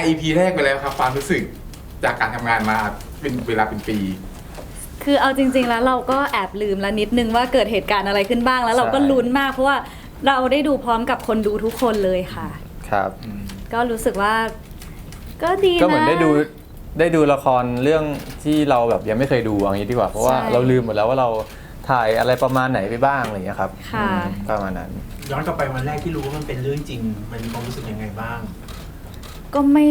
ร์ EP แรกไปแล้วครับ ความรู้สึกจากการทำงานมาเป็นเวลาเป็นปี คือเอาจริง ๆ แล้วเราก็แอบลืมแล้วนิดนึงว่าเกิดเหตุการณ์อะไรขึ้นบ้าง แล้วเราก็ใช่ ลุ้นมากเพราะว่าเราได้ดูพร้อมกับคนดูทุกคนเลยค่ะ ครับ ก็รู้สึกว่าก็ดีนะ ก็เหมือนได้ดูได้ดูละครเรื่องที่เราแบบยังไม่เคยดูอย่างนี้ดีกว่า เพราะว่าใช่เราลืมหมดแล้วว่าเราถ่ายอะไรประมาณไหนไปบ้างอะไรอย่างเงี้ยครับค่ะ อืมประมาณนั้น ย้อนกลับไปวันแรกที่รู้ว่ามันเป็นเรื่องจริง มันมีความรู้สึกยังไงบ้าง ก็ไม่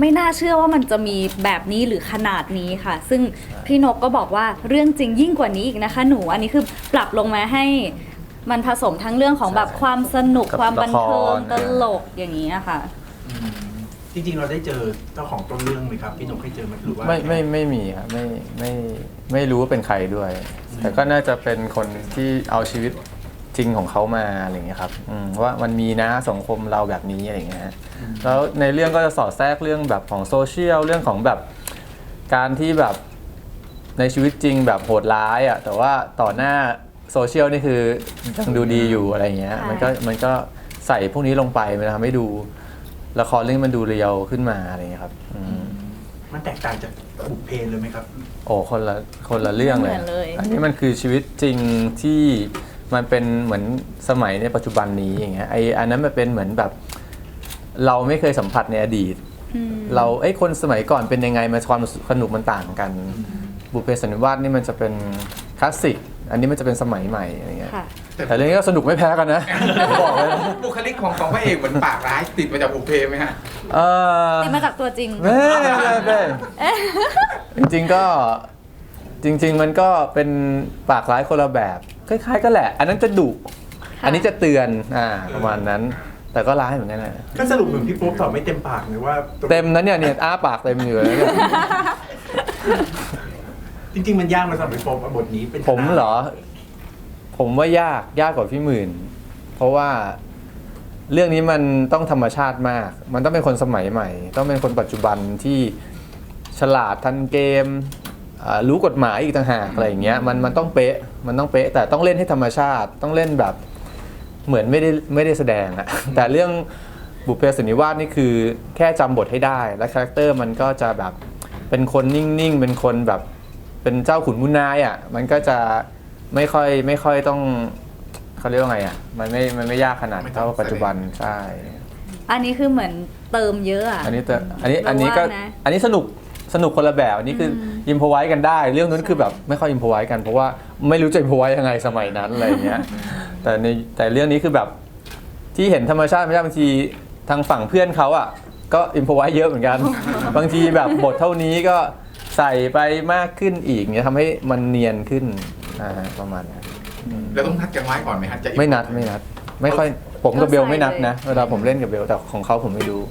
ไม่น่าเชื่อว่ามันจะมีแบบนี้หรือขนาดนี้ค่ะ ซึ่งพี่นกก็บอกว่าเรื่องจริงยิ่งกว่านี้อีกนะคะ หนูอันนี้คือปรับลงมาให้มันผสมทั้งเรื่องของแบบใช่ความสนุกกับความบันเทิงละคร ตลกอย่างนี้อะค่ะ อืมจริงๆ เราได้เจอเจ้าของต้นเรื่องไหมครับ พี่นกให้เจอไหมันหรือว่าไม่ไม่ไม่มีครับไม่ไม่ไม่รู้ว่าเป็นใครด้วย แต่ก็น่าจะเป็นคนที่เอาชีวิต จริงของเขามาอะไรอย่างเงี้ยครับอืมว่ามันมีนะสังคมเราแบบนี้อะไรอย่างเงี้ยฮะแล้วในเรื่องก็จะสอดแทรกเรื่องแบบของโซเชียลเรื่องของแบบการที่แบบในชีวิตจริงแบบโหดร้ายอะแต่ว่าต่อหน้าโซเชียลนี่คือยังดูดีอยู่อะไรอย่างเงี้ย ใช่ มันก็มันก็ใส่พวกนี้ลงไปมันทำให้ดูละครเรื่องนี้มันดูเรียวขึ้นมาอะไรอย่างเงี้ยครับอืมมันแตกต่างจากบุพเพเลยไหมครับ โอ้คนละคนละเรื่องเลย ไม่เหมือนเลย อันนี้มันคือชีวิตจริงที่ มันเป็นเหมือนสมัยในปัจจุบันนี้อย่างเงี้ยไออันนั้นมันเป็นเหมือนแบบ เราไม่เคยสัมผัสในอดีตอืมเราเอ้ยคนสมัยก่อนเป็นยังไงมันความสนุกมันต่างกัน บุพเพสันนิวาสนี่มันจะเป็นคลาสสิกอันนี้มันจะเป็นสมัยใหม่อะไรเงี้ยค่ะแต่เรื่องนี้ก็สนุกไม่แพ้กันนะบอกเลยนะบุคลิกของของพระเอกเหมือนปากร้ายติดมาจากบุพเพไหมฮะเออติดมาจากตัวจริงแม่แม่แม่จริงๆก็จริง ๆ มันก็เป็นปากร้ายคนละแบบ คล้ายๆ ก็แหละ อันนั้นจะดุค่ะอันนี้จะเตือนอ่าประมาณนั้น แต่ก็ร้ายเหมือนกันนะก็สรุปเหมือนพี่โป๊ปตอบไม่เต็มปากเลยว่าเต็มนั้นเนี่ยเนี่ยอ้าปากเต็มอยู่เลยเนี่ยจริง ๆ มันยากมาสำหรับพี่โป๊ปบทนี้เป็นผมเหรอ ผมว่ายากยากกว่าพี่หมื่น เพราะว่าเรื่องนี้มันต้องธรรมชาติมาก มันต้องเป็นคนสมัยใหม่ ต้องเป็นคนปัจจุบันที่ฉลาดทันเกมอ่า รู้กฎหมายอีกต่างหากอะไรอย่างเงี้ยมันมันต้องเป๊ะมันต้องเป๊ะแต่ต้องเล่นให้ธรรมชาติต้องเล่นแบบเหมือนไม่ได้ไม่ได้แสดงอะแต่เรื่องบุพเพสันนิวาสนี่คือแค่จำบทให้ได้ และคาแรคเตอร์มันก็จะแบบเป็นคนนิ่งๆ เป็นคนแบบเป็นเจ้าขุนมุนนายอะมันก็จะไม่ค่อยไม่ค่อยต้องเขาเรียกว่าไงอะมันไม่มันไม่ยากขนาดเท่าปัจจุบันใช่อันนี้คือเหมือนเติมเยอะอะอันนี้แต่อันนี้เราอันนี้ก็ว่านะอันนี้สนุก สนุกคนละแบบอันนี้คือออิมพอไว้กันได้ เรื่องนั้นคือแบบไม่ค่อยอิมพอไว้กันเพราะว่าไม่รู้จะอิมพอไว้ยังไงสมัยนั้นอะไรอย่างเงี้ยแต่ในแต่เรื่องนี้คือแบบที่เห็นธรรมชาติธรรมชาติบางทีทางฝั่งเพื่อนเขาอะก็อิมพอไว้เยอะเหมือนกัน บางทีแบบบทเท่านี้ก็ใส่ไปมากขึ้นอีกเนี่ยทำให้มันเนียนขึ้นอ่าประมาณนั้นเราต้องนัดกันไว้ก่อนไหมฮะจะไม่นัดไม่นัด ไม่ค่อยผมกับเบลไม่นัดนะเวลาผมเล่นกับเบลแต่ของเขาผมไม่รู้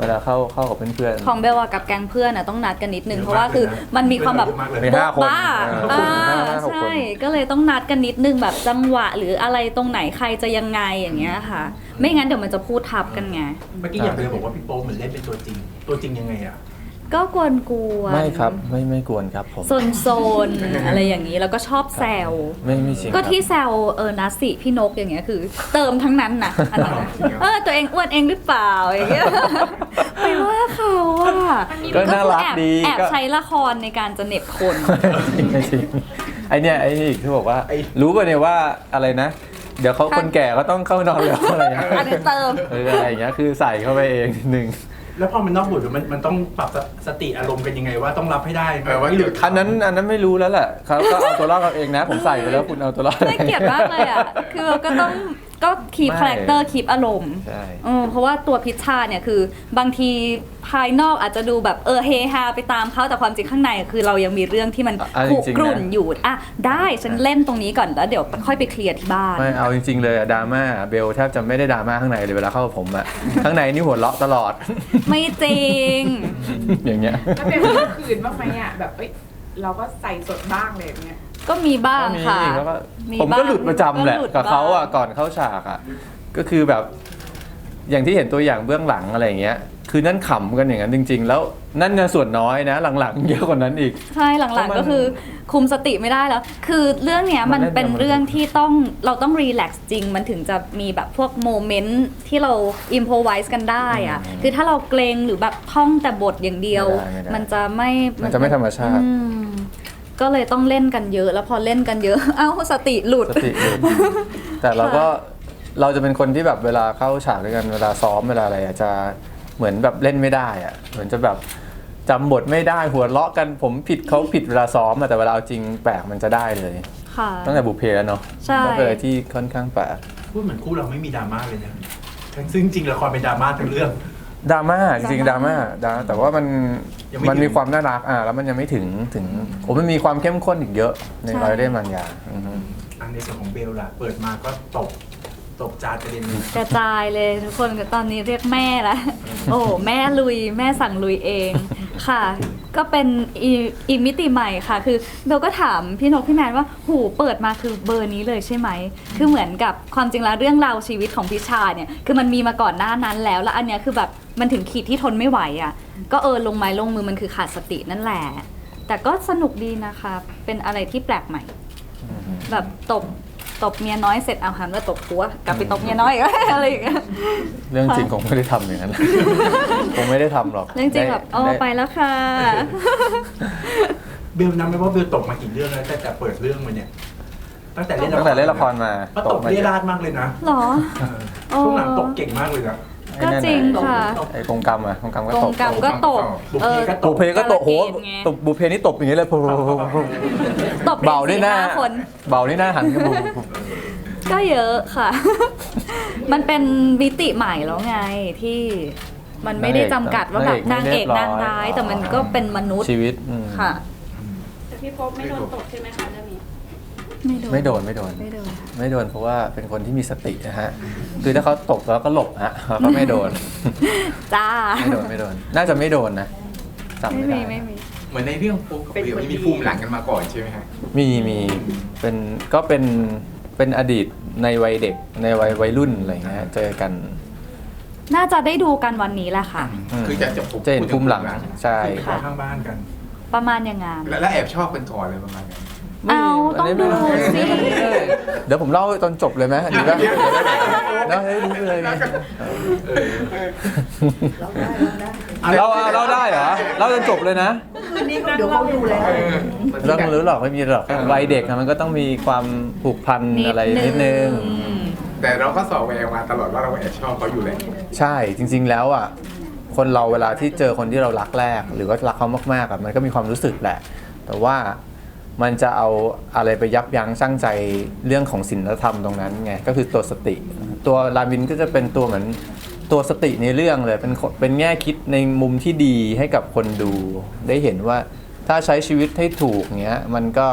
เวลาเข้าเข้ากับเพื่อนๆของเบลอะกับแก๊งเพื่อนอะต้องนัดกันนิดนึง เพราะว่าคือมันมีความแบบเยอะมากเลยมีห้าคนบ้าเอออ่าห้าหกคน ใช่ก็เลยต้องนัดกันนิดนึงแบบจังหวะ หรืออะไรตรงไหนใครจะยังไงอย่างเงี้ยค่ะ ไม่งั้นเดี๋ยวมันจะพูดทับกันไง เมื่อกี้อย่างเบลบอกว่าพี่โป๊ปเหมือนเล่นเป็นตัวจริง ตัวจริงยังไงอะ ก็กวนกวนไม่ครับไม่ไม่กวนครับผมโซนโซนๆอะไรอย่างนี้แล้วก็ชอบแซว ไม่ไม่จริงก็ครับ ที่แซวเออนัสสิพี่นกอย่างเงี้ยคือ เติมทั้งนั้นนะอันนั้นอะเออตัวเองอ้วนเองหรือเปล่าอย่างเงี้ยไปว่าเขาอะก็น่ารักแอบดีแอบก็ใช้ละครในการจะเหน็บคน จริงไม่จริงไอเนี่ยไอนี่ที่บอกว่าไอ้ รู้ป่ะเนี่ยว่าอะไรนะ เดี๋ยวเขาคนแก่เขาต้องเข้านอนแล้วอะไรอย่างเงี้ยอันนี้เติมเอออะไรอย่างเงี้ยคือใส่เข้าไปเองนิดนึง แล้วพอมันนอกบทมันมันต้องปรับสติอารมณ์กันยังไงว่าต้องรับให้ได้เออว่าไม่หลุด อันนั้นอันนั้นไม่รู้แล้วแหละเขาก็เอาตัวรอดเอาเองนะ ผมใส่ไปแล้วคุณเอาตัวรอด น่าเกลียดมากเลยอะ คือเราก็ต้อง ก็คีปไม่ คาแรคเตอร์คีปอารมณ์ใช่ เออเพราะว่าตัวพิชชาเนี่ยคือบางทีภายนอกอาจจะดูแบบเออเฮฮาไปตามเขาแต่ความจริงข้างในคือเรายังมีเรื่องที่มันอะคุจริงๆนะ กรุ่นอยู่อะได้ฉันเล่นตรงนี้ก่อนแล้วเดี๋ยวค่อยไปเคลียร์ที่บ้าน ไม่เอาจริง ๆ เลยอะดราม่าเบลแทบจะไม่ได้ดราม่าข้างในเลยเวลาเข้ากับผมอะข้างในนี่หัวเราะตลอด ไม่จริง อย่างเงี้ย แล้วเป็นเมื่อคืนบ้างไหมอะแบบเอ้ยเราก็ใส่สดบ้างเลยอย่างเงี้ย ก็มีบ้างก็มีค่ะ แล้วก็มีผมก็บ้างหลุดประจำแหละก็หลุดกับเขาอะบ้างก่อนเข้าฉากอะก็คือแบบ อย่างที่เห็นตัวอย่างเบื้องหลังอะไรอย่างเงี้ย คือนั่นขำกันอย่างนั้นจริง ๆ แล้วนั่นเนี่ยส่วนน้อยนะ หลังๆเยอะกว่านั้นอีก ใช่หลังเพราะมันๆก็คือคุมสติไม่ได้แล้ว คือเรื่องเนี้ยมัมันนเล่นเป็นกับมัน เรื่องที่ต้องเราต้องรีแลกซ์จริง มันถึงจะมีแบบพวกโมเมนต์ที่เราอิมพอไวส์กันได้อะอืมคือถ้าเราเกรงหรือแบบท่องแต่บทอย่างเดียว ไม่ได้ไม่ได้ มันจะไม่มันจะไม่ธรรมชาติ อืม ก็เลยต้องเล่นกันเยอะ แล้วพอเล่นกันเยอะ เอ้าสติหลุด สติหลุดแต่เราก็เราจะเป็นคนที่แบบเวลาเข้าฉากด้วยกันเวลาซ้อมเวลาอะไรอะจะเหมือนแบบเล่นไม่ได้อะเหมือนจะแบบจำบทไม่ได้หัวเราะกันผมผิดเขาผิดเวลาซ้อมอะแต่เวลาเอาจริงแปลกมันจะได้เลย ค่ะ ตั้งแต่บุพเพแล้วเนาะใช่ ก็เป็นอะไรที่ค่อนข้างแปลก พูดเหมือนคู่เราไม่มีดราม่าเลยนะทั้งซึ่งจริงละครเป็นดราม่าทั้งเรื่อง ดราม่าจริงๆดราม่าดราม่าแต่ว่ามันยังไม่มันถึง มีความน่ารักอะแล้วมันยังไม่ถึงถึงผมมันมีความเข้มข้นอีกเยอะในใช่ร้อยเล่มบางอย่างอือฮึ อันในส่วนของเบลล่ะ เปิดมาก็ตกตกจานกระเด็นเลยกระจายเลยทุกคนก็ตอนนี้เรียกแม่ละ โอ้แม่ลุยแม่สั่งลุยเองค่ะ ก็เป็นอีอีกมิติใหม่ค่ะ คือเบลก็ถามพี่นกพี่แมนว่าหูเปิดมาคือเบอร์นี้เลยใช่ไหม คือเหมือนกับความจริงแล้วเรื่องราวชีวิตของพิชาเนี่ยคือมันมีมาก่อนหน้านั้นแล้ว แล้วอันเนี้ยคือแบบ มันถึงขีดที่ทนไม่ไหวอะ ก็เออลงไม้ลงมือมันคือขาดสตินั่นแหละ แต่ก็สนุกดีนะคะ เป็นอะไรที่แปลกใหม่ แบบตบตบเมียน้อยเสร็จเอาหันมาตบหัวกลับไปตบเมียน้อยอีก อะไรอย่างเงี้ยเรื่องจริงคงไม่ได้ทำอย่างนั้น คงไม่ได้ทำหรอกเรื่องจริงแบบได้โอ้ได้ไปแล้วค่ะ เบลนับไหมว่าเบลตกมากี่เรื่องแล้วแต่แต่เปิดเรื่องมาเนี่ย ตั้งแต่เล่นตั้งแต่เล่นละครมาก็ตกมาเรียราดมากเลยนะหรอ เออโอ้ช่วงหลังตกเก่งมากเลยนะ ก็จริงค่ะ ไอ้กงกรรมอะกงกรรมก็กตงกกรรมก็ตบบุพเอเพอก็ตบุกพเพก็ตกโหกาลเกตไงตบบุพเพนี่ตบอย่างนี้เลยตบเบานี่หน้าสี่ห้คนเบานี่หน้าหันกันบุบก็เยอะค่ะ มันเป็นมิติใหม่แล้วไงที่มันไม่ได้จำกัดว่าแบบนางเอกนางร้าย แต่มันก็เป็นมนุษย์ชีวิตอืมค่ะแต่พี่พบไม่โดนตกใช่ไหมคะเรื่องนี้ ไม่โดน ไม่โดนไม่โดน ไม่โดนค่ะไม่โดนเพราะว่าเป็นคนที่มีสตินะฮะ คือถ้าเขาตกแล้วก็หลบฮะเขาก็ไม่โดน จ้า ไม่โดนไม่โดน น่าจะไม่โดนนะจำไม่ไม่มีได้ไม่มี เหมือนในเรื่องปุ๊กกับเป็นเบลคนนี่ดีมีภูมิหลังกันมาก่อนใช่ไหมฮะ มีมีเป็นก็เป็นเป็นอดีตในวัยเด็กในวัยวัยรุ่นอะไรอย่างเงี้ยเจอกัน น่าจะได้ดูกันวันนี้แหละค่ะ อืมคือจะจะผมจะเห็นภูมิหลังใช่ไปค่ะข้างบ้านกัน ประมาณอย่างงาน แล้วแล้วแอบชอบกันก่อนเลยประมาณนั้น เอานนี้ต้องดูไม่สิ เดี๋ยวผมเล่าตอนจบเลยไหมดีป่ะเล่าให้รู้เลย เราเราเล่าได้เหรอเล่าจนจบเลยนะเดี๋ยวเขาดูแลเราไม่รู้หรอกไม่มีหรอกวัยเด็กอะมันก็ต้องมีความผูกพันอะไรนิดนึง แต่เราก็สอบแววมาตลอดว่าเราแอบชอบเขาอยู่แล้วใช่จริง ๆ แล้วอะคนเราเวลาที่เจอคนที่เรารักแรก หรือว่ารักเขามากๆอะมันก็มีความรู้สึกแหละ แต่ว่า มันจะเอาอะไรไปยับยั้งชั่งใจเรื่องของศีลธรรมตรงนั้นไงก็คือตัวสติ ตัวราวินก็จะเป็นตัวเหมือนตัวสติในเรื่องเลยเป็นคนเป็นแง่คิดในมุมที่ดีให้กับคนดู ได้เห็นว่าถ้าใช้ชีวิตให้ถูกเงี้ยมันก็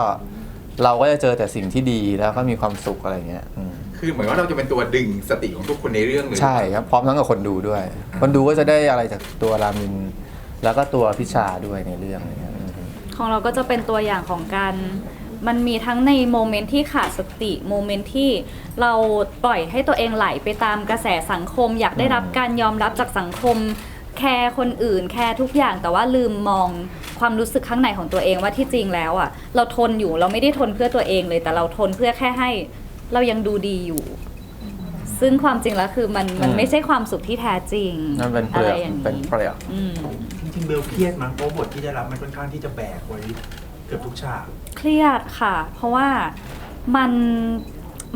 เราก็จะเจอแต่สิ่งที่ดีแล้วก็มีความสุขอะไรเงี้ยอืมคือเหมือนว่าเราจะเป็นตัวดึงสติของทุกคนในเรื่องเลยใช่ครับพร้อมทั้งกับคนดูด้วย คนดูก็จะได้อะไรจากตัวรามิน แล้วก็ตัวพิชาด้วยในเรื่องอะไรเงี้ยอืม ของเราก็จะเป็นตัวอย่างของการมันมีทั้งในโมเมนต์ที่ขาดสติโมเมนต์ที่เราปล่อยให้ตัวเองไหลไปตามกระแสสังคม อยากได้รับการยอมรับจากสังคม แคร์คนอื่น แคร์ทุกอย่างแต่ว่าลืมมองความรู้สึกข้างในของตัวเองว่าที่จริงแล้วอะ เราทนอยู่เราไม่ได้ทนเพื่อตัวเองเลย แต่เราทนเพื่อแค่ให้เรายังดูดีอยู่ ซึ่งความจริงแล้วคือมันมันไม่ใช่ความสุขที่แท้จริงนั่นเป็นเปอะลืไรอกอย่างเป็นนี้เปลือก อืมจ ริงๆเบลเครียดมั้งเพราะบทที่ได้รับมันค่อนข้างที่จะแบกไว้เกือบทุกฉาก เครียดค่ะ เพราะว่ามัน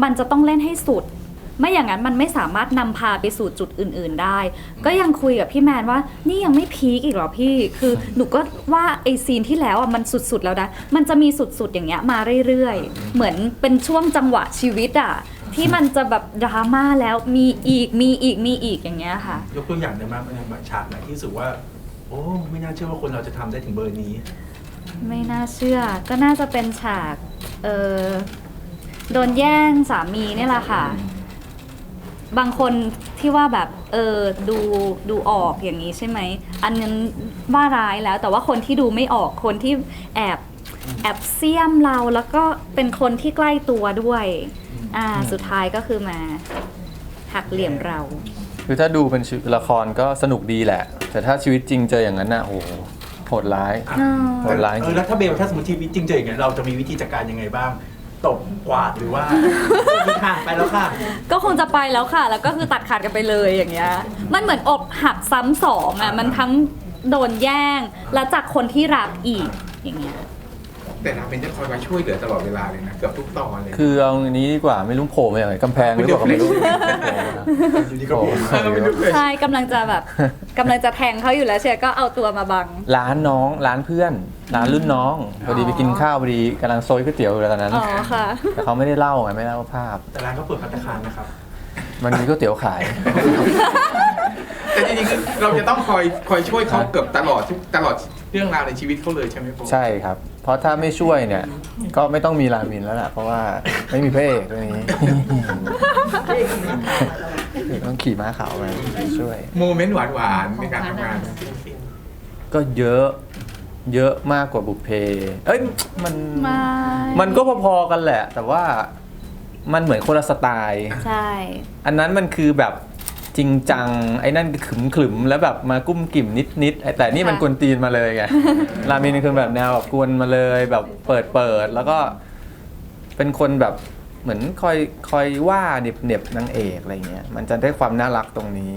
มันจะต้องเล่นให้สุด ไม่อย่างนั้นมันไม่สามารถนำพาไปสู่จุดอื่น ๆได้ ก็ยังคุยกับพี่แมนว่านี่ยังไม่พีคอีกเหรอพี่ คือหนูก็ว่าไอซีนที่แล้วอะมันสุดๆแล้วนะมันจะมีสุดๆอย่างเงี้ยมาเรื่อยๆ เหมือนเป็นช่วงจังหวะชีวิตอะที่มันจะแบบดราม่าแล้วมีอีกมีอีกมีอีกอย่างเงี้ยค่ะ ยกตัวอย่างได้ไหมบางฉากไหนที่รู้สึกว่า โอ้ ไม่น่าเชื่อว่าคนเราจะทำได้ถึงเบอร์นี้ ไม่น่าเชื่อ ก็น่าจะเป็นฉาก เออโดนแย่งสามีเนี่ยแหละค่ะ บางคนที่ว่าแบบ เออ ดู ดูออกอย่างนี้ใช่ไหม อันนั้นว่าร้ายแล้ว แต่ว่าคนที่ดูไม่ออก คนที่แอบ แอบเสียมเรา แล้วก็เป็นคนที่ใกล้ตัวด้วย อ่า สุดท้ายก็คือมา หักเหลี่ยมเรา คือถ้าดูเป็นชีวิตละครก็สนุกดีแหละ แต่ถ้าชีวิตจริงเจออย่างนั้นน่ะโอ้โหโหดร้ายอ่าโหดร้ายจเอริองแล้วถ้าเบลถ้าสมมติชีวิตจริงเจออย่างเงี้ยเราจะมีวิธีจัดการยังไงบ้าง ตบกวาดหรือว่า มีค่ะไปแล้วค่ะ ก็คงจะไปแล้วค่ะ แล้วก็คือตัดขาดกันไปเลยอย่างเงี้ย มันเหมือนอกหักซ้ำสองอะ มันทั้งโดนแย่ง แล้วจากคนที่รักอีกอย่างเงี้ย แต่เราเป็นจะคอยมาช่วยเหลือตลอดเวลาเลยนะเกือบทุกตอนเลยคือเอาอย่างนี้ดีกว่าไม่รู้โผล่มาอย่างไรกำแพงหรือเปล่าก็ไม่รู้อยู่ดีก็โผล่มาเออไม่รู้เลยใช่กำลังจะแบบกำลังจะแทงเขาอยู่แล้วเชียร์ก็เอาตัวมาบัง ร้านน้องร้านเพื่อน ร้านรุ่นน้องพอดีไปกินข้าวพอดีกำลังโซยก๋วยเตี๋ยวอยู่ตอนนั้นอ๋อค่ะ แต่เขาไม่ได้เล่าไงไม่เล่าภาพ แต่ร้านก็เปิดพัตตาคารนะครับ มันมีก๋วยเตี๋ยวขาย แต่จริงๆคือเราจะต้องคอยคอยช่วยเขาเกือบตลอดทุกตลอด เรื่องราวในชีวิตเขาเลยใช่ไหมผมใช่ครับ เพราะถ้าไม่ช่วยเนี่ย ก็ไม่ต้องมีรามินแล้วล่ะ เพราะว่าไม่มีพระเอกเรื่องนี้ ต้องขี่ม้าขาวมาช่วย โมเมนต์หวานๆในการทำงาน ก็เยอะเยอะมากกว่าบุพเพ เอ้ยมันไม่ มันก็พอๆกันแหละ แต่ว่ามันเหมือนคนละสไตล์ ใช่ อันนั้นมันคือแบบ จริงจัง ไอ้นั่นขึมขึมๆแล้วแบบมากุ้มกิ่มนิดนิดๆไอ้แต่นี่มันกวนตีนมาเลยไงรามินคือแบบแนวแบบกวนมาเลยแบบเปิดเปิดแล้วก็เป็นคนแบบเหมือนคอยคอยว่าเหน็บเหน็บนางเอกอะไรเงี้ยมันจะได้ความน่ารักตรงนี้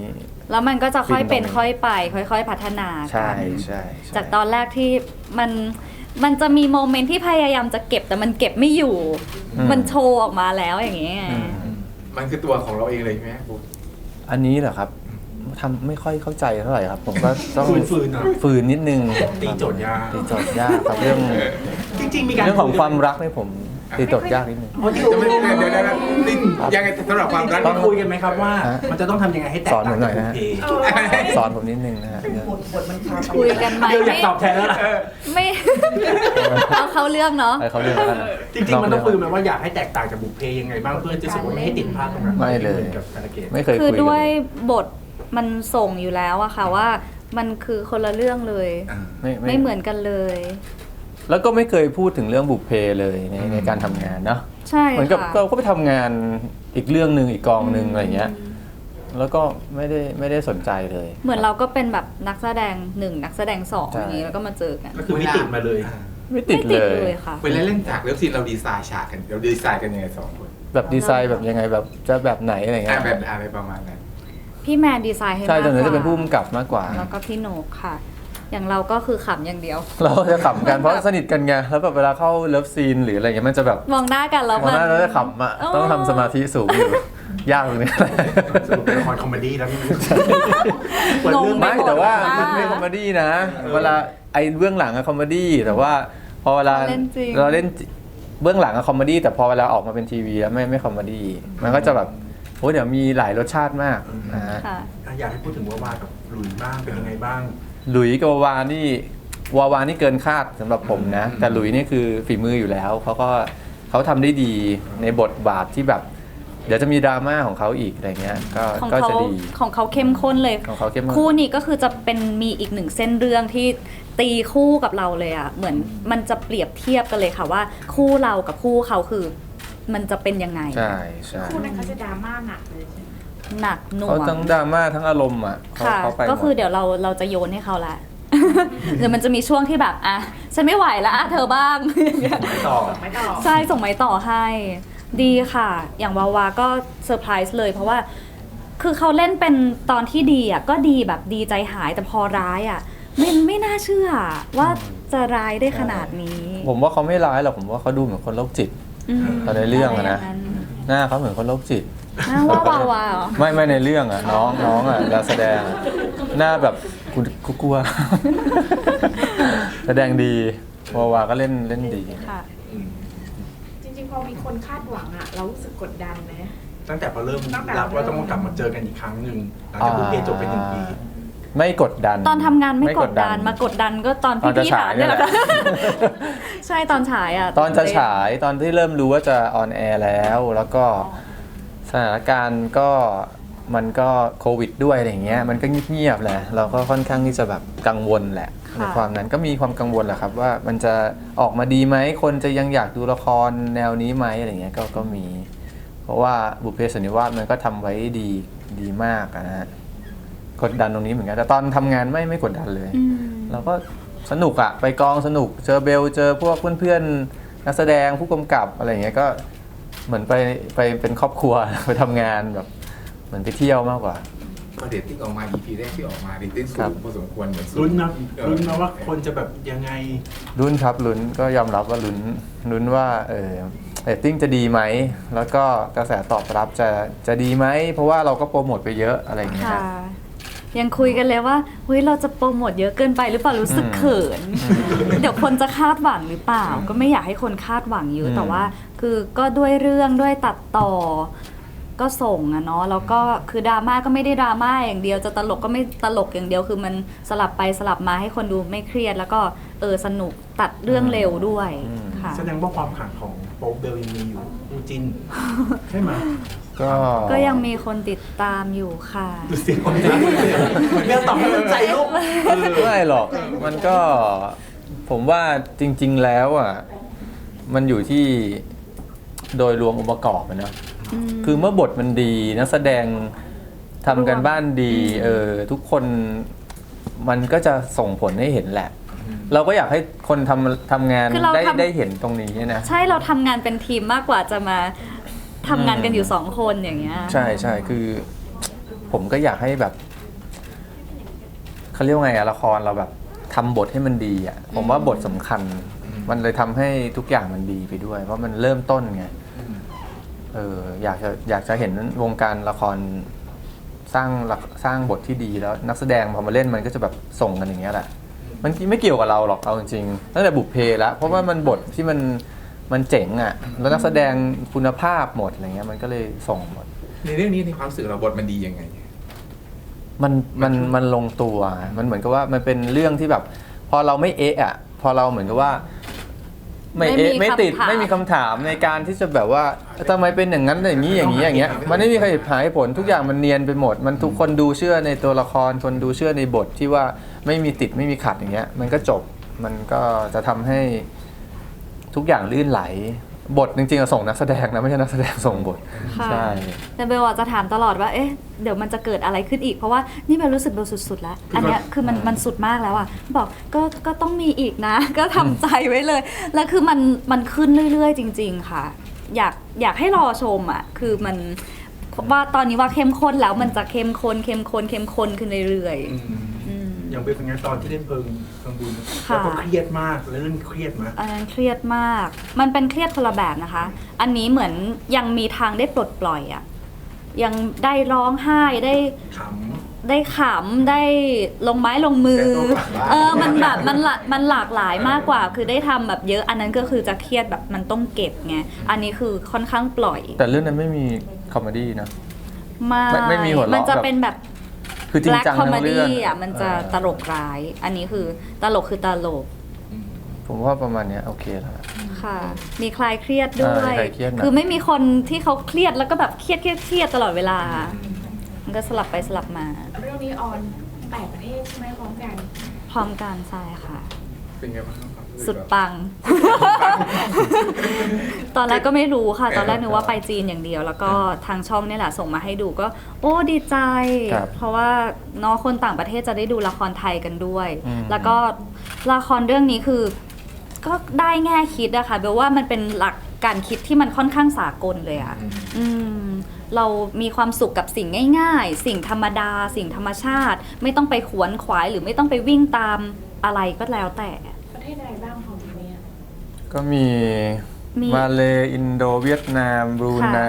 แล้วมันก็จะค่อยเป็นฟินตรงนี้ค่อยไป ค่อย ๆ พัฒนาใช่กันใช่ใช่จากตอนแรกที่มันมันจะมีโมเมนต์ที่พยายามจะเก็บแต่มันเก็บไม่อยู่ มันโชว์ออกมาแล้วอย่างเงี้ยอืมมันคือตัวของเราเองเลยใช่ไหมบุ๊ค อันนี้เหรอครับทำไม่ค่อยเข้าใจเท่าไหร่ครับ ผมก็ต้องฝืนๆหน่อยฝืนนิดนึงตีโจทย์ยาก ตีโจทย์ยากครับเรื่องจริงๆมีการเรื่องของความรักเนี่ยผม ตีโจทย์ยากนิดนึงอ๋อที่จะไม่เดี๋ยวเดี๋ยวเดี๋ยวนี่ยังไงสำหรับความรักต้องคุยกันไหมครับว่า ฮะ มันจะต้องทำยังไงให้แตกสอนผต่างมหน่จาอกยบุนะพฮะเพสอนผมนิดนึงนะฮะ คุยกันไหมเบลอยากไม่ตอบแทนแล้วล่ะไม่ เอาเขาเรื่องเนาะ ให้เขาเรื่องแล้วกันจริงๆมันต้องคุยกันว่าอยากให้แตกต่างจากบุพเพยังไงบ้างเพื่อจะรู้สึกว่าไม่ให้ติดภาพตรงนั้นไม่เลย กับการะเกดไม่เคยคือคุยกันด้วยเลยบทมันส่งอยู่แล้วอะค่ะว่า มันคือคนละเรื่องเลยอ่าไม่ไม่เหมือนกันเลย แล้วก็ไม่เคยพูดถึงเรื่องบุพเพเลยในในการทำงานเนาะใช่เหมือนกับค่ะ เราก็ไปทำงานอีกเรื่องหนึ่งอีกกองหนึ่งอะไรเงี้ย แล้วก็ไม่ได้ไม่ได้สนใจเลย เหมือนเราก็เป็นแบบนักแสดงหนึ่งนักแสดงสองใช่ อย่างนี้แล้วก็มาเจอกันก็คือไม่ติดมาเลย อ่าไม่ติดไม่ติเลดเลยยค่ะ เวลาเล่นฉากเลิฟซีนเราดีไซน์ฉากกันเราดีไซน์กันยังไงสองคนแบบดีไซน์แบบยังไงแบบจะแบบไหนอะไรอ่าเงี้ยแบบอะไรประมาณนั้น พี่แมนดีไซน์ให้ใช่มากตอนกนั้นว่าจะเป็นผู้กำกับมากกว่า แล้วก็พี่โหนกค่ะ อย่างเราก็คือขำอย่างเดียว เราก็จะขำกันเพราะสนิทกันไงแล้วแบบเวลาเข้าเลิฟซีนหรืออะไรเงี้ยมันจะแบบมองหน้ากันแล้ววันมันนั้นเราจะขำอะอ๋อต้องทำสมาธิสูงอยู่ยากตรงนี้ สรุปเป็นละครคอมเมดี้แล้วนี่ เปิดงงเรื่องไปไม่หมดแต่ว่าอ่ามันไม่คอมเมดี้นะ เวลาไอ้เบื้องหลังอะคอมเมดี้แต่ว่าพอเวลาเราเล่นจริง เราเล่นเบื้องหลังอะคอมเมดี้แต่พอเวลาออกมาเป็นทีวีแล้วไม่ไม่คอมเมดี้มันก็จะแบบโอ้ยเดี๋ยวมีหลายรสชาติมากนะฮะค่ะอะ อยากให้พูดถึงว่าวากับหลุยบ้างเป็นยังไงบ้าง หลุยส์กับวาวานี่วาวานี่เกินคาดสำหรับผมนะ แต่หลุยส์นี่คือฝีมืออยู่แล้วเขาก็เขาทำได้ดีในบทบาทที่แบบ เดี๋ยวจะมีดราม่าของเขาอีกอะไรเงี้ยก็ของก็เขาจะดี ของเขาเข้มข้นเลย ของเขาเข้มข้น คู่นี้ก็คือจะเป็นมีอีกหนึ่งเส้นเรื่องที่ตีคู่กับเราเลยอะเหมือนมันจะเปรียบเทียบกันเลยค่ะว่า คู่เรากับคู่เขาคือ มันจะเป็นยังไง ใช่ใช่ คู่นั้นเขาจะดราม่าหนักเลยใช่ไหม หนักหน่วเขางทั้งดราม่าทั้งอารมณ์อะเขาค่ะ เขาไปหมด ก็คือเดี๋ยวเราเราจะโยนให้เขาละเดี๋ยวมันจะมีช่วงที่แบบอะฉันไม่ไหวแล้วอะเธอบ้างอย่างเงี้ยไปต่อ ไม่ต่อ ใช่ส่งไม้ต่อให้ดีค่ะ อย่างวาวาก็เซอร์ไพรส์เลยเพราะว่า คือเขาเล่นเป็นตอนที่ดีอะก็ดีแบบดีใจหายแต่พอร้ายอะไม่ไม่น่าเชื่อว่าจะร้ายได้ขนาดนี้ผมว่าเขาไม่ร้ายหรอกผมว่าเขาดูเหมือนคนโรคจิต มตอนในเรื่องอะนะไรย่าง หน้าเขาเหมือนคนโรคจิต น่าว่าวาวาเหรอไม่ไม่ในเรื่องอะน้องน้องอะเวลาแสดงอะหน้าแบบกูกูกลัว แสดงดีวาวาก็เล่นเล่นดี ค่ะ จริงๆ พอมีคนคาดหวังอะเรารู้สึกกดดันไหม ตั้งแต่พอเริ่มตั้งแต่ รับว่าต้องกลับมาเจอกันอีกครั้งหนึ่งหลังจากบุพเพจบไปหนึ่งปี ไม่กดดันตอนทำงานไม่กดดันมากดดันก็ตอนตอนจะพี่ๆฉาถายมเนี่เนี่ยยแหแหละละค่ะใช่ตอนฉายอะตอนจะฉายตอนที่เริ่มรู้ว่าจะออนแอร์แล้ว แล้วก็ สถานการณ์ก็มันก็โควิดด้วยอะไรอย่างเงี้ยมันก็เงียบๆแหละเราก็ค่อนข้างที่จะแบบกังวลแหละค่ะในความนั้นก็มีความกังวลแหละครับ ว่ามันจะออกมาดีไหมคนจะยังอยากดูละครแนวนี้ไหมอะไรเงี้ยก็ก็มี เพราะว่าบุพเพสันนิวาสมันก็ทำไว้ดีดีมากอะนะฮะกดดันตรงนี้เหมือนกันแต่ตอนทำงานไม่ไม่กดดันเลยอืมเราก็สนุกอะไปกองสนุกเจอเบลเจอพวกเพื่อนๆนักแสดงผู้กำกับอะไรอย่างเงี้ยก็ เหมือนไปไปเป็นครอบครัว ไปทำงานแบบ เหมือนไปเที่ยวมากกว่า ก็เดตติ้งออกมา EP แรกที่ออกมาเดตติ้งสูครับ งพอสมควรเหมือนสูงลุ้นนะเออลุ้นนะว่าคนจะแบบยังไง ลุ้นครับลุ้นก็ยอมรับว่าลุ้นลุ้นว่าเออเรตติ้งจะดีไหม แล้วก็กระแสตอบรับจะจะดีไหม เพราะว่าเราก็โปรโมทไปเยอะอะไรอย่างเงี้ยค่ะฮะ ยังคุยกันเลยว่าเฮ้ยเราจะโปรโมทเยอะเกินไปหรือเปล่ารู้สึกอืมเขิน เดี๋ยวคนจะคาดหวังหรือเปล่า ก็ไม่อยากให้คนคาดหวังเยอะอืมแต่ว่า คือก็ด้วยเรื่องด้วยตัดต่อก็ส่งอะเนาะแล้วก็คือดราม่าก็ไม่ได้ดราม่าอย่างเดียวจะตลกก็ไม่ตลกอย่างเดียวคือมันสลับไปสลับมาให้คนดูไม่เครียด แล้วก็เออสนุกตัดเรื่องเร็วด้วยค่ะ แสดงว่าความขลังของโป๊ปเบลยังมีอยู่คู่จินใช่ไหมก็ก็ยังมีคนติดตามอยู่ค่ะ ดูเสียงคนนี้เบลตอบให้มันใจลูกไม่หรอกมันก็ผมว่าจริง ๆแล้วอะมันอยู่ที่โดยรวมองค์ประกอบอะเนอะคือเมื่อบทมันดีนักแสดงทำกันบ้านดีเออทุกคนมันก็จะส่งผลให้เห็นแหละ เราก็อยากให้คนทำทำงานคือเราได้ทำ ได้เห็นตรงนี้นะ ใช่เราทำงานเป็นทีมมากกว่าจะมาทำงานกันอยู่สองคนอย่างเงี้ย ใช่ใช่คือ ผมก็อยากให้แบบเขาเรียกว่าไงอะละครเราแบบทำบทให้มันดีอะผมว่าบทสำคัญ มันเลยทำให้ทุกอย่างมันดีไปด้วย เพราะมันเริ่มต้นไงเอออยากจะอยากจะเห็นวงการละครสร้างละสร้างบทที่ดีแล้ว นักแสดงพอมาเล่นมันก็จะแบบส่งกันอย่างเงี้ยแหละ มันไม่เกี่ยวกับเราหรอกเอาจริงๆตั้งแต่บุพเพแล้วเพราะว่ามันบทที่มันมันเจ๋งอะ่ะแล้วนักแสดงคุณภาพหมดอะไรเงี้ยมันก็เลยส่งหมด ในเรื่องนี้ในความรู้สึกเราบทมันดียังไง มันมันมันลงตัว มันเหมือนกับว่ามันเป็นเรื่องที่แบบ พอเราไม่เอะอะพอเราเหมือนกับว่า ไม่เอะไม่มีไม่ติดคำถาม ไม่มีคำถามในการที่จะแบบว่าทำไมเป็นอย่างนั้นอย่างนี้อย่างนี้อย่างเงี้ยมันไม่มีใครหาเหตุผลทุกอย่างมันเนียนไปหมด มันทุกคนดูเชื่อในตัวละครคนดูเชื่อในบทที่ว่าไม่มีติดไม่มีขัดอย่างเงี้ย มันก็จบมันก็จะทำให้ทุกอย่างลื่นไหล บทจริงๆอะส่งนักแสดงนะไม่ใช่นักแสดงส่งบทค่ะ ใช่ แต่เบลอะจะถามตลอดว่า เอ๊ะ เดี๋ยวมันจะเกิดอะไรขึ้นอีก เพราะว่านี่เบลรู้สึกเบลสุดๆ แล้ว อันเนี้ยคือมันมันสุดมากแล้วอะบอกก็ก็ต้องมีอีกนะ ก็ทำใจไว้เลย แล้วคือมันมันขึ้นเรื่อยๆ จริง ๆ ค่ะ อยากอยากให้รอชมอะคือมันว่าตอนนี้ว่าเข้มข้นแล้วมันจะเข้มข้นเข้มข้นเข้มข้นขึ้นเรื่อยๆ อืมอย่างเบลเป็นไงตอนที่เล่นเพลิงเพลิงบุญค่ะแล้วก็เครียดมากแล้วเล่นเครียดมากอันนั้นเครียดมาก มันเป็นเครียดคนละแบบนะคะ อันนี้เหมือนยังมีทางได้ปลดปล่อยอะยังได้ร้องไห้ได้ขได้ขำได้ลงไม้ลงมือได้ตัวกลับบ้านเออมันแบบมันหลากมันหลากหลายมากกว่า คือได้ทำแบบเยอะ อันนั้นก็คือจะเครียดแบบมันต้องเก็บไงอันนี้คือค่อนข้างปล่อย แต่เรื่องนั้นไม่มีคอมเมดี้นะไม่ไม่ไม่มีหัวเราะมันจะแบบเป็นแบบ คือจริง black จังทั้งเรื่อง comedy อะมันจะตลกร้าย อันนี้คือตลกคือตลก ผมว่าประมาณเนี้ยโอเคแล้ว ค่ะ มีคลายเครียดด้วยอ่าคลายเครียดนะคือไม่มีคนที่เขาเครียดแล้วก็แบบเครียดเครียดเครียดตลอดเวลา มันก็สลับไปสลับมา เรื่องนี้ออนแปดประเทศใช่ไหมพร้อมกัน พร้อมกันใช่ค่ะ เป็นไงบ้างครับความรู้ สึกสุดปัง ตอนแรกก็ไม่รู้ค่ะ ตอนแรกนึกว่าไปจีนอย่างเดียว แล้วก็ทางช่องเนี่ยแหละส่งมาให้ดูก็ โอ้ดีใจ ครับเพราะว่าเน้องคนต่างประเทศจะได้ดูละครไทยกันด้วย อืม แล้วก็ละครเรื่องนี้คือ ก็ได้แง่คิดอะค่ะเบลว่ามันเป็นหลักการคิดที่มันค่อนข้างสากลเลยอะอืม เรามีความสุขกับสิ่งง่าย ๆ สิ่งธรรมดา สิ่งธรรมชาติ ไม่ต้องไปขวนขวายหรือไม่ต้องไปวิ่งตามอะไรก็แล้วแต่ ก็มีมี มาเลอินโดเวียดนามบรูไน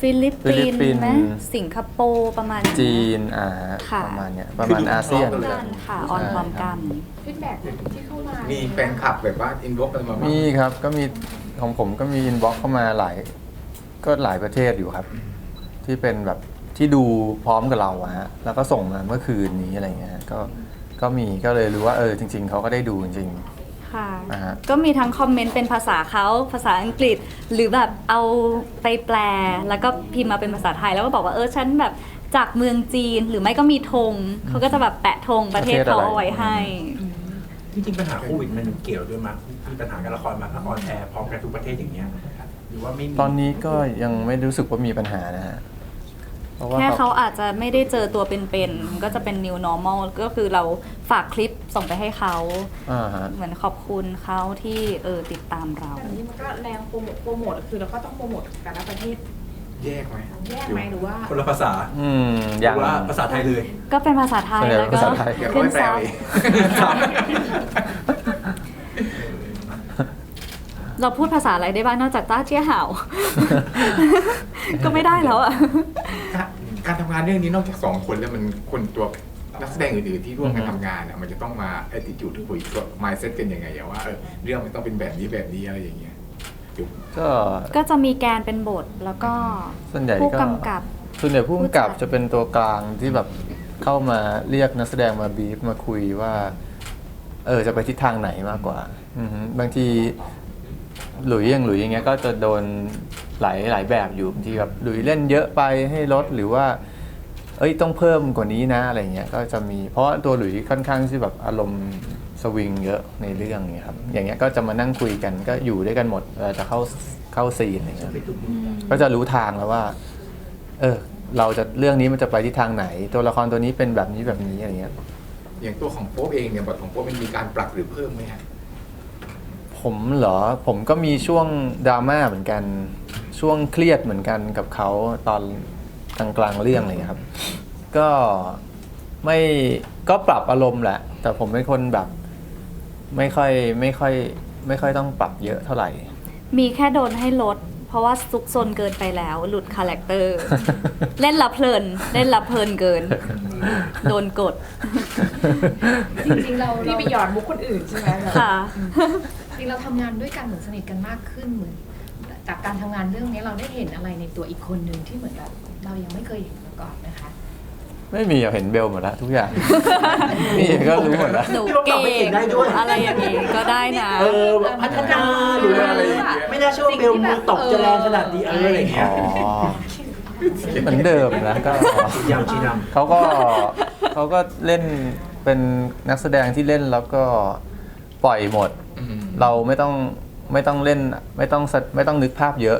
ฟิลิปฟิลิปิปนปิส์นส์ ไหมสิงคโปร์ประมาณจีนเยอ่าค่ะ ประมาณเนี้ยประมาณอาเซียนคือดูพร้อมกันค่ะ ออนพร้อมกัน ฟีดแบ็กที่เข้ามามีมีแฟนคลับแบบว่าอินบ็อกซ์กันมาบ้างมีครับก็มีของผมก็มีอินบ็อกเข้ามาหลาย ก็หลายประเทศอยู่ครับ ที่เป็นแบบที่ดูพร้อมกับเราอะฮะแล้วก็ส่งมาเมื่อคืนนี้อะไรเงี้ยก็ก็มีก็เลยรู้ว่าเออจริง ๆเขาก็ได้ดูจริง ค่ะ นะฮะ ก็มีทั้งคอมเมนต์เป็นภาษาเขาภาษาอังกฤษ หรือแบบเอาไปแปล แล้วก็พิมพ์มาเป็นภาษาไทยแล้วก็บอกว่าเออฉันแบบจากเมืองจีนหรือไม่ก็มีธงเขาก็จะแบบแปะธงประเทศเขาเอาไว้ให้ำจริงๆปัญหาโควิดมันเกี่ยวด้วยมั้ยมีปัญหาการละครมาละครแอร์พร้อมกันทุกประเทศอย่างเงี้ยหรือว่าไม่มีตอนนี้ก็ยังไม่รู้สึกว่ามีปัญหานะฮะ เพราะว่าแค่เขาเขาอาจจะไม่ได้เจอตัวเป็นๆก็จะเป็น new normal ก็คือเราฝากคลิปส่งไปให้เขา อ่าฮะ เหมือนขอบคุณเขาที่เออติดตามเรา แต่นี้มันก็แรงโปรโมทโปรโมทคือเราก็ต้องโปรโมทแต่ละประเทศแยกไหมแยกไหมหรือว่าคนละภาษาอืมหยังรือว่าภาษาไทยเลย ก็เป็นภาษาไทยส่วนใหญ่แล้วเป็นก็ภาษาไทย เดี๋ยวขึ้ค่อนยแปลซับเอง เราพูดภาษาอะไรได้บ้างนอกจากต้าเจี้ยห่าวก็ไม่ได้แล้วอะการการทำงานเรื่องนี้นอกจากสองคนแล้วมันคนตัวนักแสดงอื่นๆที่ร่วมกันอือฮึทำงานอะมันจะต้องมา attitude คุยกับ mindset กันยังไงอะว่าเออเรื่องมันต้องเป็นแบบนี้แบบนี้อะไรอย่างเงี้ยเดี๋ยวก็ก็จะมีแกนเป็นบทแล้วก็ส่วนใหญ่ผู้ก็กำกับ ส่วนใหญ่ผู้กำกับผู้จัดจะเป็นตัวกลางที่แบบเข้ามาเรียกนักแสดงมาบีฟมาคุยว่า เออจะไปทิศทางไหนมากกว่าอือฮึบางทีหลุยอย่างหลุยอย่างเงี้ยก็จะโดนหลายหลายแบบอยู่บางทีแบบหลุยเล่นเยอะไปให้ลดหรือว่า เอ้ยต้องเพิ่มกว่านี้นะอะไรเงี้ยก็จะมีเพราะว่าตัวหลุยค่อนข้างที่แบบอารมณ์สวิงเยอะในเรื่องเนี้ยครับอย่างเงี้ยก็จะมานั่งคุยกันก็อยู่ด้วยกันหมดเวลาจะเข้าเข้าซีนอะไรเงี้ยก็จะรู้ทางแล้วว่า เออ เราจะเรื่องนี้มันจะไปที่ทางไหน ตัวละครตัวนี้เป็นแบบนี้แบบนี้อะไรเงี้ยอย่างตัวของโป๊ปเองเนี่ยบทของโป๊ปมันมีการปรับหรือเพิ่มไหมฮะผมเหรอผมก็มีช่วงดราม่าเหมือนกัน ช่วงเครียดเหมือนกันกับเขาตอน กลางกลางๆเรื่องอะไรเงี้ยครับ ก็ไม่ก็ปรับอารมณ์แหละ แต่ผมเป็นคนแบบ ไม่ค่อยไม่ค่อย ไม่ค่อยต้องปรับเยอะเท่าไหร่ มีแค่โดนให้ลด เพราะว่าซุกซนเกินไปแล้ว หลุดคาแรคเตอร์ เล่นละเพลิน เล่นละเพลินเกิน โดนกด จริงๆเราพี่เราไปหยอดมุกคนอื่นใช่ไหมแบบค่ะ จริงๆเราทำงานด้วยกันเหมือนสนิทกันมากขึ้นเหมือนจากการทำงานเรื่องนี้เราได้เห็นอะไรในตัวอีกคนหนึ่งที่เหมือนแบบ เรายังไม่เคยเห็นมาก่อนนะคะ ไม่มีอะเห็นเบลหมดแล้วทุกอย่าง นี่ก็รู้หมดแล้ว หนูที่เราปรับเก่ให้เก่งงได้ด้วยอะไรอย่างนี้ก็ได้นะ เออแบบพัฒนาหรือว่าอะไรอย่างเงี้ยไม่น่าเชื่อว่าเบลมือตกจะแรงขนาดนี้เอออะไรอย่างเงี้อ๋ยอเหมือนเดิมนะก็ชี้ยำชี้นำเขาก็เขาก็เล่นเป็นนักแสดงที่เล่นแล้วก็ปล่อยหมดอืมเราไม่ต้องไม่ต้องเล่นไม่ต้องแสไม่ต้องนึกภาพเยอะ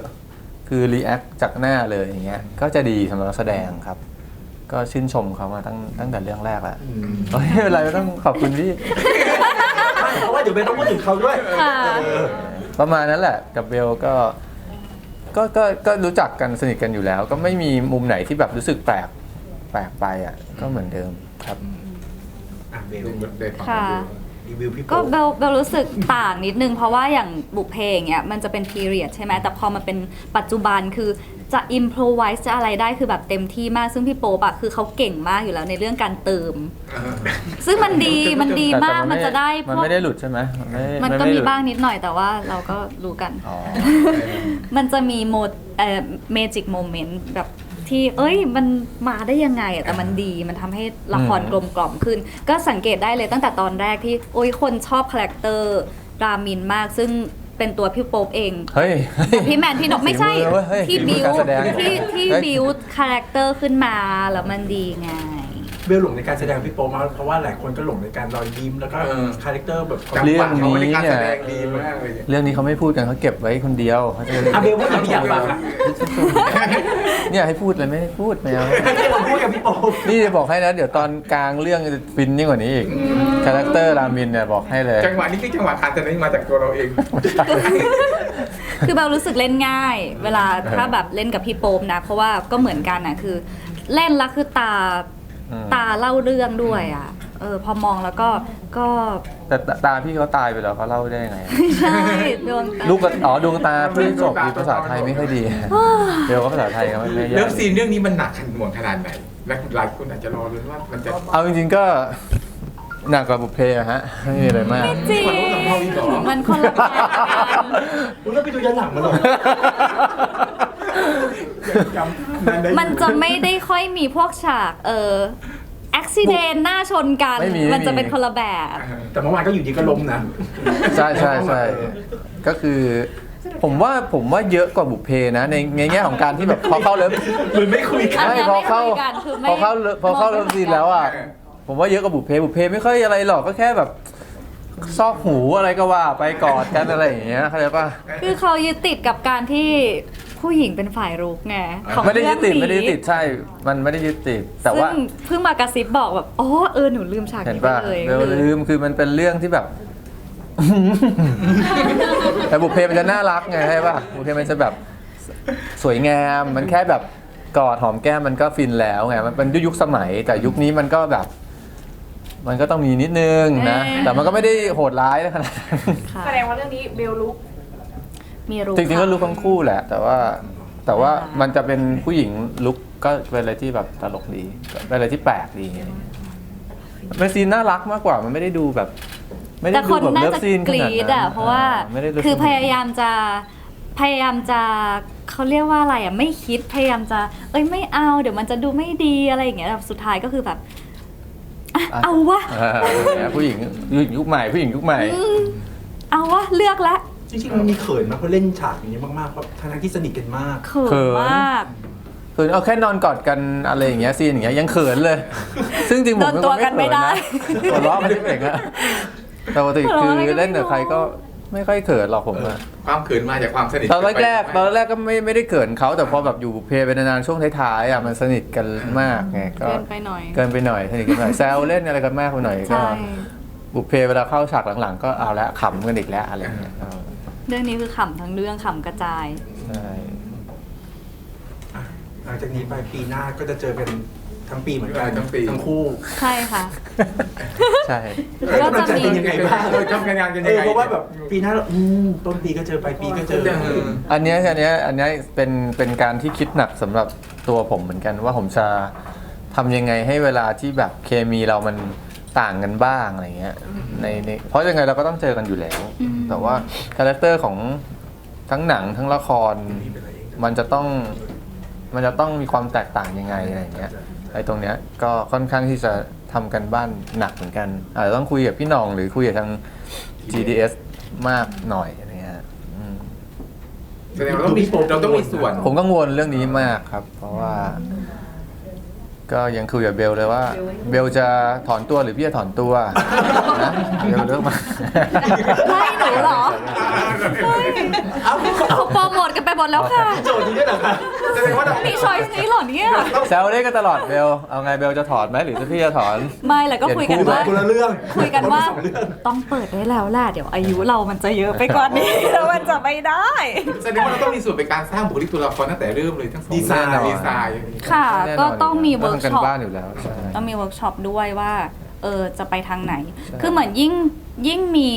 คือรีแอคจากหน้าเลยอย่างเงี้ยก็จะดีสำหรับนักแสดงครับ ก็ชื่นชมเขามาตั้งตั้งแต่เรื่องแรกแล้วอืมเฮ้ยไม่เป็นไรไม่ต้องขอบคุณพี่ไม่เพราะว่าเดี๋ยวเบลต้องพูดถึงเขาด้วยค่ะเออประมาณนั้นแหละกับเบลก็ก็ก็ก็รู้จักกันสนิทกันอยู่แล้ว ก็ไม่มีมุมไหนที่แบบรู้สึกแปลกแปลกไปอะก็เหมือนเดิมครับ อะเบลได้ฟังค่ะ รีวิวพี่ก็โป๊ปเบลเบลรู้สึกต่างนิดนึง เพราะว่าอย่างบุพเพอย่างเงี้ยมันจะเป็น period ใช่ไหมแต่พอมันเป็นปัจจุบันคือจะ improvise จะอะไรได้คือแบบเต็มที่มากซึ่งพี่โป๊ปอะคือเขาเก่งมากอยู่แล้วในเรื่องการเติมเออซึ่งมันดีมันดีแต่แต่มากมันจะได้พมันวกไม่ได้หลุดใช่ไหมมันไม่มันก็ไได้มีหลุดบ้างนิดหน่อยแต่ว่าเราก็รู้กัน อ๋อ มันจะมีโมดเอ่อเมจิกโมเมนต์แบบ ที่ เอ้ย มันมาได้ยังไงอะแต่มันดี มันทำให้ละครอืมกลมกล่อมขึ้น ก็สังเกตได้เลยตั้งแต่ตอนแรกที่ โอ้ย คนชอบคาแรคเตอร์รามินมาก ซึ่งเป็นตัวพี่โป๊ปเอง เฮ้ยแต่พี่แมนพี่นกไม่ใช่ฝีมือเว้ยเฮ้ยที่ฝีมืบิอวการแสดง ที่ที่เฮ้ยบิวคาแรคเตอร์ขึ้นมาแล้วมันดีไง เบลหลงในการแสดงพี่โป๊ปมากเพราะว่าหลายคนก็หลงในการรอยยิ้มแล้วก็เออ คาแรคเตอร์แบบจังหวะเขาในการแสดงดีมากเลยเนี่ย เรื่องนี้เขาไม่พูดกันเขาเก็บไว้คนเดียวเขาจะอะเบลพูดกับพี่อยากฟังอะเนี่ยให้พูดเลยไม่ให้พูดแมวให้เราพูดกับพี่โป๊ปนี่จะบอกให้นะเดี๋ยวตอนกลางเรื่องจะฟินยิ่งกว่านี้อีกคาแรคเตอร์รามินเนี่ยบอกให้เลย จังหวะนี้คือจังหวะการแสดงมาจากตัวเราเอง คือเบลรู้สึกเล่นง่าย เวลาถ้าแบบเล่นกับพี่โป๊ปนะ เพราะว่าก็เหมือนกันนะคือ เล่นแล้วคือตาอืม ตาเล่าเรื่องด้วยอะ เออ พอมองแล้วก็ก็แต่ตาตาพี่เขาตายไปแล้วเขาเล่าได้ยังไงไม่ใช่ดวงตา ลูกกระอ๋อดวงตาพี่จบภาษาไทยไม่ค่อยดี เดี๋ยวก็ภาษาไทยก็ไม่ไม่เลิยากฟซีนเรื่องนี้มันหนักขนาดหน่วงขนาดไหนและหลายคนอาจจะรอลุ้นว่ามันจะเอาจริงๆก็หนักกว่าบุพเพอะฮะไม่มีอะไรมาก จริง มันคนละแบบกัน คุณต้องไปดูย้อนหลังมาหรอก จำนั้นได้อยู่ มันจะไม่ได้ค่อยมีพวกฉากเอออุบิเหตุหน้าชนกัน ไม่มีมันจะไม่มีเป็นคนละแบบแต่เมื่อวานก็อยู่ดีก็ล้มนะ ใช่ใช่ใช่ก็คือ ผมว่าผมว่าเยอะกว่าบุพเพนะในในแง่ของการที่แบบพอเข้าเลิฟหรือไม่คุยกันอันไม่นั้นพอเข้าไม่คุยกันคือไม่พอเข้าพอเข้าเลิฟซีนแล้วอะผมว่าเยอะกว่าบุพเพบุพเพไม่ค่อยอะไรหรอกก็แค่แบบ ซอกหูอะไรก็ว่าไปกอดกันอะไรอย่างเงี้ยเข้าใจป่ะ คือเขายึดติดกับการที่ ผู้หญิงเป็นฝ่ายรุกไงของไม่ได้ยึดติดเรื่องนี้ไม่ได้ยึดติดใช่ มันไม่ได้ยึดติด แต่ว่าซึ่งเพิ่งมากระซิบบอกแบบอ๋อเออหนูลืมฉากเห็นนี้ไปป่ะเลยเบลลืมคือมันเป็นเรื่องที่แบบ แต่บุพเพมันจะน่ารักไงใช่ป่ะบุพเพมันจะแบบสวยงามมันแค่แบบกอดหอมแก้มมันก็ฟินแล้วไงมันเป็นยุคสมัย แต่ยุคนี้มันก็แบบ มันก็ต้องมีนิดนึงนะแต่มันก็ไม่ได้โหดร้ายขนาดนั้น ค่ะ แสดงว่าเรื่องนี้เบลลุก มีรุกจริงๆก็ลุกทั้งคู่แหละ แต่ว่าแต่ว่าอ่ามัมันจะเป็นผู้หญิงลุกก็เป็นอะไรที่แบบตลกดีเป็นอะไรที่แปลกดีเป็นซีนน่ารักมากกว่ามันไม่ได้ดูแบบ ไม่ได้แต่ดูคนแบบน่าเลิฟจะซีนกขนารีดดนั้นอะเพราะว่าไม่ได้ love คือ scene พยายามจะพยายามจะเขาเรียกว่าอะไรอะไม่คิดพยายามจะ เอ้ยไม่เอาเดี๋ยวมันจะดูไม่ดีอะไรอย่างเงี้ยแบบสุดท้ายก็คือแบบอะอะ เอาวะเออเนี่ยผู้หญิงยุคใหม่ผู้หญิงยุคใหม่อืมเอาวะเลือกละ จริงๆมันมีเขินมากเพราะเล่นฉากอย่างนี้มากๆเพราะทั้งๆที่สนิทกันมาก เขิเขินนมากคือเอาแค่นอนกอดกันอะไรอย่างเงี้ยซีนอย่างเงี้ยยังเขินเลย ซึ่งจริงผมโดนตัวกันไม่ได้หัวเราะมันไม่เก่งอะแต่ปกติคือเล่นกับใครก็ไม่ค่อยเขินหรอกผมอะ ความเขินมาจากความสนิทตอนแรกๆตอนแรกก็ไม่ไม่ได้เขินเขาแต่พอแบบอยู่บุพเพไปนานๆช่วงท้ายๆอะมันสนิทกันมากไงก็เกินไปหน่อย เกินไปหน่อยสนิทกันหน่อยแซวเล่นอะไรกันมากไปหน่อยก็ ใช่ บุพเพเวลาเข้าฉากหลังๆ ก็เอาละขำกันอีกแล้วอะไรเงี้ยก็ เรื่องนี้คือขำทั้งเรื่องขำกระจาย ใช่หลังจากนี้ไปปีหน้าก็จะเจอกันทั้งปีเหมือนกันทั้งปีทั้งคู่ ใช่ค่ะ ใช่ให้กำลังใจกันยังไงบ้าง เออทำงานกันเอยังอไงเพราะว่าแบบปีหน้าเราอืมต้นปีก็เจอปลายปีก็เจอ เออ อันเนี้ยอันเนี้ยอันเนี้ยเป็นเป็นการที่คิดหนักสำหรับตัวผมเหมือนกันว่าผมจะทำยังไงให้เวลาที่แบบเคมีเรามัน ต่างกันบ้างอะไรเงี้ยในในเพราะยังไงเราก็ต้องเจอกันอยู่แล้วอืมแต่ว่าคาแรคเตอร์ของทั้งหนังทั้งละคร มันจะต้องมันจะต้องมีความแตกต่างยังไงอะไรเงี้ยไอ้ตรงเนี้ยก็ค่อนข้างที่จะทำกันบ้านหนักเหมือนกันอาจจะต้องคุยกับพี่หน้องหรือคุยกับทาง GDS มากหน่อยอะไรเงี้ยอืมแสดงว่าเราต้องมีเราต้องมีส่วน ผมกังวลเรื่องนี้มากครับ เพราะว่า ก็ยังคุยกับเบลเลยว่า เบลจะถอนตัวหรือพี่จะถอนตัวนะเบลเลือกมา ไล่หนูเหรอ เอ้าเขาโปรโมทกัน ไปหมดแล้วค่ะ โจทย์นี้ด้วยเหรอคะแสดงว่าเรามีช้อยส์นี้เหรอเนี่ย แซวเล่นกันตลอดเบล เอาไงเบลจะถอนไหมหรือจะพี่จะถอน ไม่แล้วก็คุยกันว่า คนละเรื่อง คุยกันว่าคละสองเรื่องต้องเปิดได้แล้วแหละเดี๋ยวอายุเรามันจะเยอะไปกว่านี้ แล้วมันจะไม่ได้ แสดงว่าเราต้องมีส่วนในการสร้างบุคลิกตัวละครตั้งแต่เริ่มเลยทั้งสองดีไซน์ เรื่องดีไซน์ค่ะ แน่นก็อนต้องมียู่เวิแล้วร์กทำกันช็อปบ้านอยู่แล้วใช่ ต้องมีเวิร์กช็อปด้วยว่า เออ จะไปทางไหนใช่คือเหมือนยิ่งยิ่งมี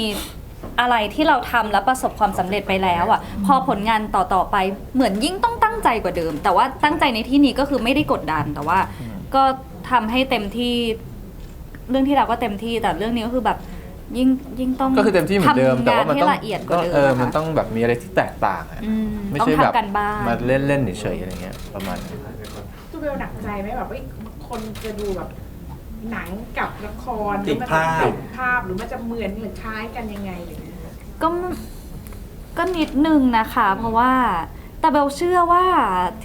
อะไรที่เราทำแล้วประสบความสำเร็จไปแล้วอะ พอผลงานต่อๆไปเหมือนยิ่งต้องตั้งใจกว่าเดิม แต่ว่าตั้งใจในที่นี้ก็คือไม่ได้กดดัน แต่ว่าก็ทำให้เต็มที่เรื่องที่เราก็เต็มที่แต่เรื่องนี้ก็คือแบบยิ่งยิ่งต้องก็คือเต็มที่เหมือนเดิม ทำแต่งานว่ามันให้ต้องละเอียดกว่าเดิมเอออะมันค่ะต้องแบบมีอะไรที่แตกต่างอะอืมไม่ต้องใช่แบบทำกันบ้านมาเล่นเล่นๆเฉยๆอะไรเงี้ยประมาณนี้ตัวเบลหนักใจไหมแบบว่าคนจะดูแบบ หนังกับละครติดแล้วมันภาพติดภาพหรือมันจะเหมือนหรือคล้ายกันยังไงอะไรอย่างเงี้ยก็ก็นิดนึงนะคะ เพราะว่าแต่เบลเชื่อว่า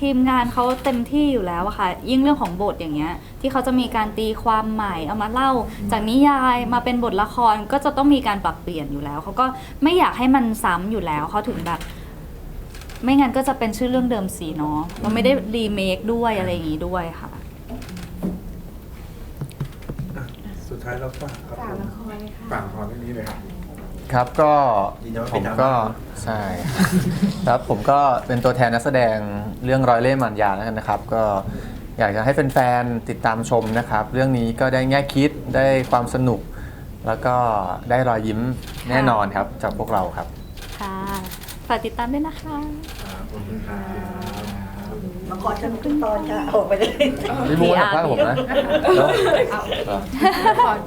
ทีมงานเขาเต็มที่อยู่แล้วอะค่ะ ยิ่งเรื่องของบทอย่างเงี้ย ที่เขาจะมีการตีความใหม่เอามาเล่า จากนิยายมาเป็นบทละครก็จะต้องมีการปรับเปลี่ยนอยู่แล้วเขาก็ไม่อยากให้มันซ้ำอยู่แล้วเขาถึงแบบ ไม่งั้นก็จะเป็นชื่อเรื่องเดิมสีเนาะเราไม่ได้รีเมคด้วยอะไรอย่างงี้ด้วยค่ะ สุด ท้ายเราฝากครับฝากละครเลยค่ะฝากละครเรื่องนี้เลยครับ ครับก็ยินดีว่าผเป็นมดราม่า ก็ใช่ ครับผมก็เป็นตัวแทนนักแสดงเรื่องร้อยเล่ห์มันยาแล้วกันนะครับ ก็อยากจะให้แฟนๆติดตามชมนะครับ เรื่องนี้ก็ได้แง่คิดได้ความสนุก แล้วก็ได้รอยยิ้มแน่นอนครับจากพวกเราครับ ค่ะ ฝากติดตามด้วยนะคะ มาขอฉันขึ้นตอนค่ะออกไปเลย พี่บูนข้างผมนะ PR แล้วเอาเหรอละคร